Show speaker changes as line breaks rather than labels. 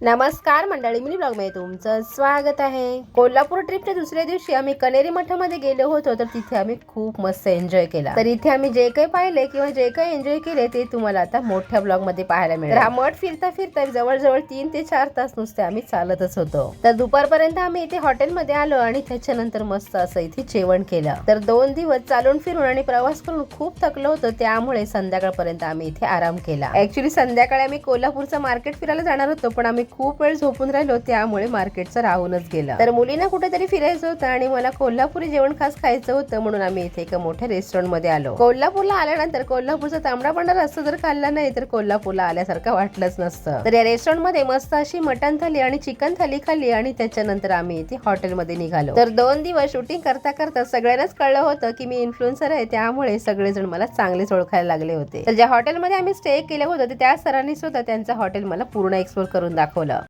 नमस्कार मंडळी मिनी ब्लॉगमध्ये तुमचं स्वागत आहे. कोल्हापूर ट्रिपच्या दुसऱ्या दिवशी आम्ही कनेरी मठामध्ये गेलो होतो तर तिथे आम्ही खूप मस्त एन्जॉय केला. तर इथे आम्ही जे काही पाहिले किंवा जे काही एन्जॉय केले ते तुम्हाला आता मोठ्या ब्लॉगमध्ये पाहायला मिळेल. हा मठ फिरता फिरता जवळजवळ तीन ते चार तास नुसते आम्ही चालतच होतो. तर दुपारपर्यंत आम्ही इथे हॉटेलमध्ये आलो आणि त्याच्यानंतर मस्त असं इथे जेवण केलं. तर दोन दिवस चालून फिरून आणि प्रवास करून खूप थकलो होतो त्यामुळे संध्याकाळपर्यंत आम्ही इथे आराम केला. ऍक्च्युली संध्याकाळी आम्ही कोल्हापूरचं मार्केट फिरायला जाणार होतो पण आम्ही खूप वेळ झोपून राहिलो त्यामुळे मार्केटचं राहूनच गेलं. तर मुलींना कुठेतरी फिरायचं होतं आणि मला कोल्हापुरी जेवण खास खायचं होतं म्हणून आम्ही इथे एका मोठ्या रेस्टॉरंटमध्ये आलो. कोल्हापूरला आल्यानंतर कोल्हापूरचा तांबडा पांढरा रस्ता जर खाल्ला नाही तर कोल्हापूरला आल्यासारखं वाटलंच नसतं. तर या रेस्टॉरंटमध्ये मस्त अशी मटन थाली आणि चिकन थाली खाल्ली आणि त्याच्यानंतर आम्ही इथे हॉटेलमध्ये निघालो. तर दोन दिवस शूटिंग करता करता सगळ्यांनाच कळलं होतं की मी इन्फ्लुएन्सर आहे त्यामुळे सगळेजण मला चांगलेच ओळखायला लागले होते. तर ज्या हॉटेलमध्ये आम्ही स्टे केलं होतं त्या सरांनी सुद्धा त्यांचं हॉटेल मला पूर्ण एक्सप्लोर करून दाखवलं. अकोला